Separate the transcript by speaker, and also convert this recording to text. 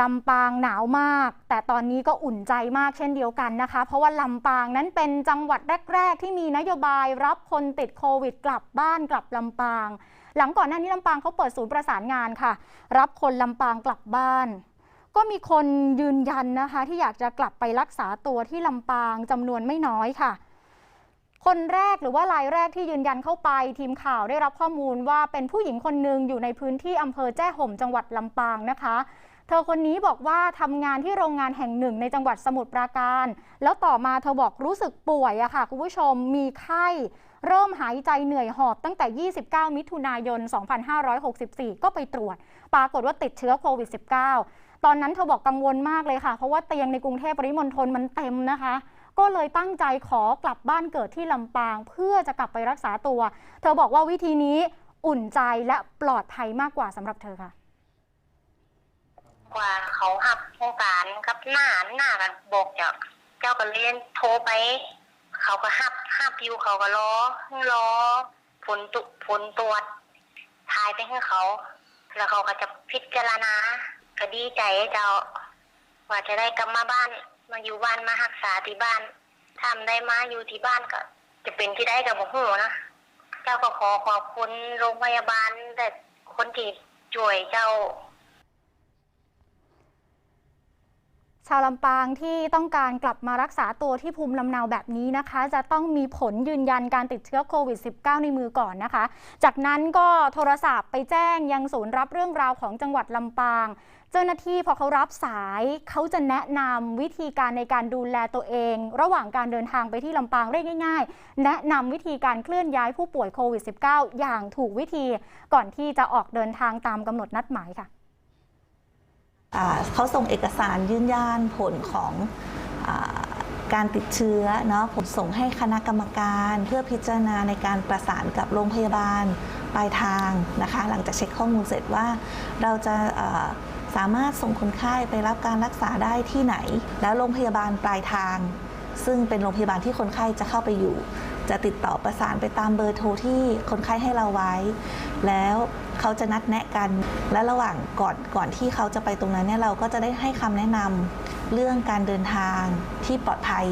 Speaker 1: ลำปางหนาวมาก แต่ตอนนี้ก็อุ่นใจมากเช่นเดียวกันนะคะ เพราะว่าลำปางนั้นเป็นจังหวัดแรก ๆ ที่มีนโยบายรับคนติดโควิดกลับบ้านกลับลำปาง หลังก่อนหน้านี้ลำปางเขาเปิดศูนย์ประสานงานค่ะ รับคนลำปางกลับบ้าน ก็มีคนยืนยันนะคะ ที่อยากจะกลับไปรักษาตัวที่ลำปางจำนวนไม่น้อยค่ะคนแรกหรือว่ารายแรกที่ยืนยันเข้าไป ทีมข่าวได้รับข้อมูลว่าเป็นผู้หญิงคนหนึ่งอยู่ในพื้นที่อำเภอแจ้ห่มจังหวัดลำปางนะคะ เธอคนนี้บอกว่าทำงานที่โรงงานแห่งหนึ่งในจังหวัดสมุทรปราการ แล้วต่อมาเธอบอกรู้สึกป่วยอะค่ะคุณผู้ชมมีไข้ เริ่มหายใจเหนื่อยหอบตั้งแต่ 29 มิถุนายน 2564 ก็ไปตรวจ ปรากฏว่าติดเชื้อโควิด -19 ตอนนั้นเธอบอกกังวลมากเลยค่ะ เพราะว่าเตียงในกรุงเทพปริมณฑลมันเต็มนะคะก็เลยตั้งใจขอกลับบ้านเกิดที่ลำปาง เพื่อจะกลับไปรักษาตัว เธอบอกว่าวิธีนี้อุ่นใจและปลอดภัยมากกว่าสำหรับเธอค่ะ
Speaker 2: กว่าเขาหับโครงการกับหน้าหน้ากันบอกเจ้าเจ้าก็เล่นโทรไป เขาก็หับหับอยู่เขาก็รอรอผลตุผลตรวจทายไปให้เขา แล้วเขาก็จะพิจารณาก็ดีใจเจ้าว่าจะได้กลับมาบ้าน มาอยู่บ้านมารักษาที่บ้านทำได้มาอยู่ที่บ้านก็ จะเป็นที่ได้กับผมหูนะเจ้าก็ขอขอบคุณโรงพยาบาลแต่คนที่ช่วยเจ้า
Speaker 1: ชาวลำปางที่ต้องการกลับมารักษาตัวที่ภูมิลำเนาแบบนี้นะคะ จะต้องมีผลยืนยันการติดเชื้อโควิด -19 ในมือก่อนนะคะ จากนั้นก็โทรศัพท์ไปแจ้งยังศูนย์รับเรื่องราวของจังหวัดลำปาง เจ้าหน้าที่พอเขารับสายเขาจะแนะนำวิธีการในการดูแลตัวเอง ระหว่างการเดินทางไปที่ลำปางเรียกง่าย ๆ แนะนำวิธีการเคลื่อนย้ายผู้ป่วยโควิด -19 อย่างถูกวิธีก่อนที่จะออกเดินทางตามกำหนดนัดหมายค่ะ
Speaker 3: เขาส่งเอกสารยืนยันผลของอการติดเชื้อเนาะผมส่งให้คณะกรรมการเพื่อพิจารณาในการประสานกับโรงพยาบาลปลายทางนะคะ หลังจากเช็คข้อมูลเสร็จว่าเราจะสามารถส่งคนไข้ไปรับการรักษาได้ที่ไหน แล้วโรงพยาบาลปลายทาง ซึ่งเป็นโรงพยาบาลที่คนไข้จะเข้าไปอยู่ จะติดต่อประสานไปตามเบอร์โทรที่คนไข้ให้เราไว้ แล้วเขาจะนัดแนะกัน และระหว่างก่อนก่อนที่เขาจะไปตรงนั้นเนี่ยเราก็จะได้ให้คำแนะนำเรื่องการเดินทางที่ปลอดภัย